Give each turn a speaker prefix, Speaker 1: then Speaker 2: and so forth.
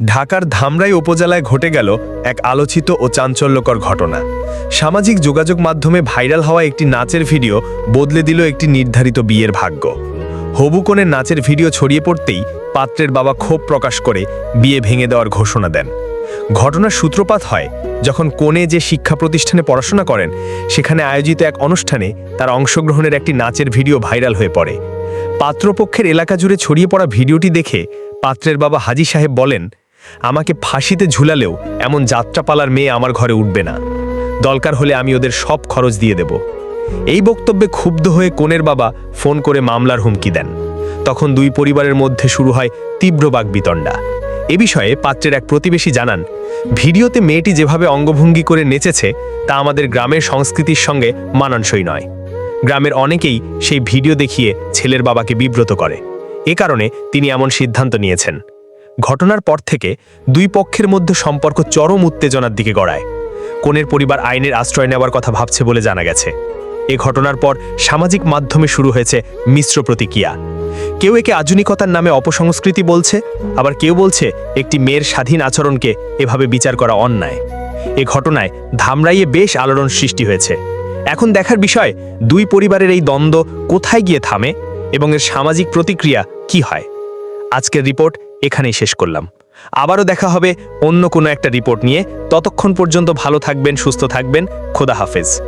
Speaker 1: ঢাকার ধামরাই উপজেলায় ঘটে গেল এক আলোচিত ও চাঞ্চল্যকর ঘটনা। সামাজিক যোগাযোগ মাধ্যমে ভাইরাল হওয়া একটি নাচের ভিডিও বদলে দিল একটি নির্ধারিত বিয়ের ভাগ্য। হবু কনের নাচের ভিডিও ছড়িয়ে পড়তেই পাত্রের বাবা ক্ষোভ প্রকাশ করে বিয়ে ভেঙে দেওয়ার ঘোষণা দেন। ঘটনার সূত্রপাত হয়, যখন কোণে যে শিক্ষা প্রতিষ্ঠানে পড়াশোনা করেন, সেখানে আয়োজিত এক অনুষ্ঠানে তার অংশগ্রহণের একটি নাচের ভিডিও ভাইরাল হয়ে পড়ে। পাত্রপক্ষের এলাকা জুড়ে ছড়িয়ে পড়া ভিডিওটি দেখে পাত্রের বাবা হাজি সাহেব বলেন আমাকে ফাঁসিতে ঝুলালেও এমন যাত্রাপালার মেয়ে আমার ঘরে উঠবে না। দরকার হলে আমি ওদের সব খরচ দিয়ে দেব। এই বক্তব্যে ক্ষুব্ধ হয়ে কোনের বাবা ফোন করে মামলার হুমকি দেন। তখন দুই পরিবারের মধ্যে শুরু হয় তীব্র বাগবিতণ্ডা এ বিষয়ে পাত্রের এক প্রতিবেশী জানান, ভিডিওতে মেয়েটি যেভাবে অঙ্গভঙ্গি করে নেচেছে, তা আমাদের গ্রামের সংস্কৃতির সঙ্গে মানানসই নয়। গ্রামের অনেকেই সেই ভিডিও দেখিয়ে ছেলের বাবাকে বিব্রত করে। এ কারণে তিনি এমন সিদ্ধান্ত নিয়েছেন। ঘটনার পর থেকে দুই পক্ষের মধ্যে সম্পর্ক চরম উত্তেজনার দিকে গড়ায়। কনের পরিবার আইনের আশ্রয় নেওয়ার কথা ভাবছে বলে জানা গেছে। এ ঘটনার পর সামাজিক মাধ্যমে শুরু হয়েছে মিশ্র প্রতিক্রিয়া। কেউ একে আধুনিকতার নামে অপসংস্কৃতি বলছে, আবার কেউ বলছে একটি মেয়ের স্বাধীন আচরণকে এভাবে বিচার করা অন্যায়। এ ঘটনায় ধামরাইয়ে বেশ আলোড়ন সৃষ্টি হয়েছে। এখন দেখার বিষয়, দুই পরিবারের এই দ্বন্দ্ব কোথায় গিয়ে থামে এবং এর সামাজিক প্রতিক্রিয়া কি হয়? আজকের রিপোর্ট এখানেই শেষ করলাম। আবারও দেখা হবে অন্য কোনো একটা রিপোর্ট নিয়ে। ততক্ষণ পর্যন্ত ভালো থাকবেন, সুস্থ থাকবেন। খোদা হাফেজ।